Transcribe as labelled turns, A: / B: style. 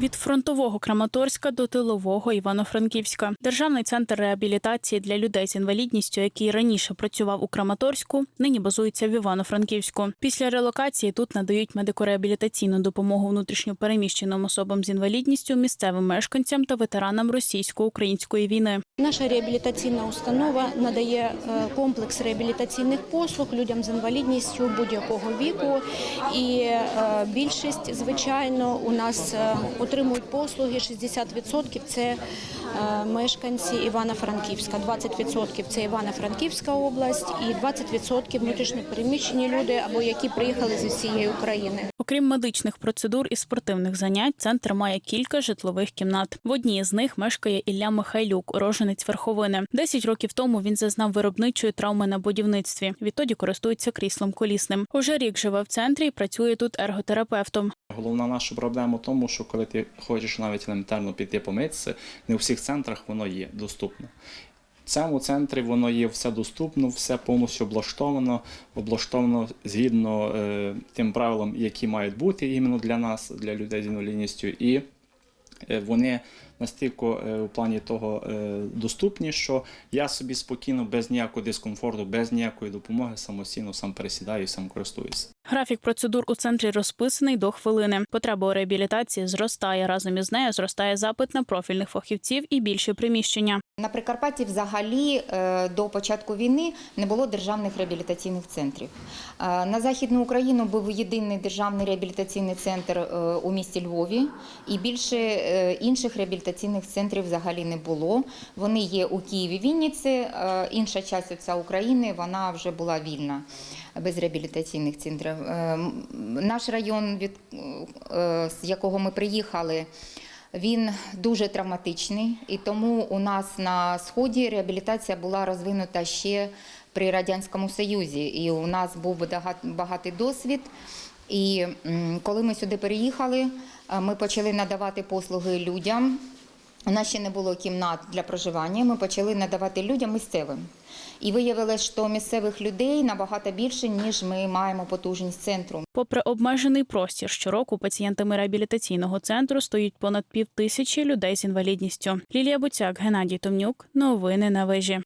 A: Від фронтового Краматорська до тилового Івано-Франківська. Державний центр реабілітації для людей з інвалідністю, який раніше працював у Краматорську, нині базується в Івано-Франківську. Після релокації тут надають медико-реабілітаційну допомогу внутрішньопереміщеним особам з інвалідністю, місцевим мешканцям та ветеранам російсько-української війни.
B: Наша реабілітаційна установа надає е, комплекс реабілітаційних послуг людям з інвалідністю будь-якого віку. І е, більшість, звичайно, у нас е, отримують послуги 60% це е, мешканці Івано-Франківська, 20% це Івано-Франківська область і 20% внутрішньопереміщені люди або які приїхали з усієї України.
A: Окрім медичних процедур і спортивних занять, центр має кілька житлових кімнат. В одній з них мешкає Ілля Михайлюк, уроженець Верховини. Десять років тому він зазнав виробничої травми на будівництві. Відтоді користується кріслом колісним. Уже рік живе в центрі і працює тут ерготерапевтом.
C: Головна наша проблема в тому, що коли ти хочеш навіть елементарно піти помитися, не у всіх центрах воно є доступно. В цьому центрі воно є все доступно, все повністю облаштовано, облаштовано згідно е, тим правилам, які мають бути іменно для нас, для людей з інвалідністю. І е, вони настільки е, у плані того е, доступні, що я собі спокійно, без ніякого дискомфорту, без ніякої допомоги самостійно сам пересідаю і сам користуюся.
A: Графік процедур у центрі розписаний до хвилини. Потреба у реабілітації зростає. Разом із нею зростає запит на профільних фахівців і більше приміщення.
D: На Прикарпатті взагалі е, до початку війни не було державних реабілітаційних центрів. Е, На Західну Україну був єдиний державний реабілітаційний центр е, у місті Львові, і більше е, інших реабілітаційних центрів взагалі не було. Вони є у Києві, Вінниці, е, інша частина України вона вже була вільна без реабілітаційних центрів. Е, Наш район, від е, з якого ми приїхали. Він дуже травматичний, і тому у нас на сході реабілітація була розвинута ще при радянському союзі. І у нас був бага- багатий досвід. І коли ми сюди переїхали, ми почали надавати послуги людям. У нас ще не було кімнат для проживання. Ми почали надавати людям місцевим. І виявилось, що місцевих людей набагато більше, ніж ми маємо потужність центру.
A: Попри обмежений простір, щороку пацієнтами реабілітаційного центру стоїть понад пів тисячі людей з інвалідністю. Лілія Буцяк, Геннадій Томнюк. Новини на вежі.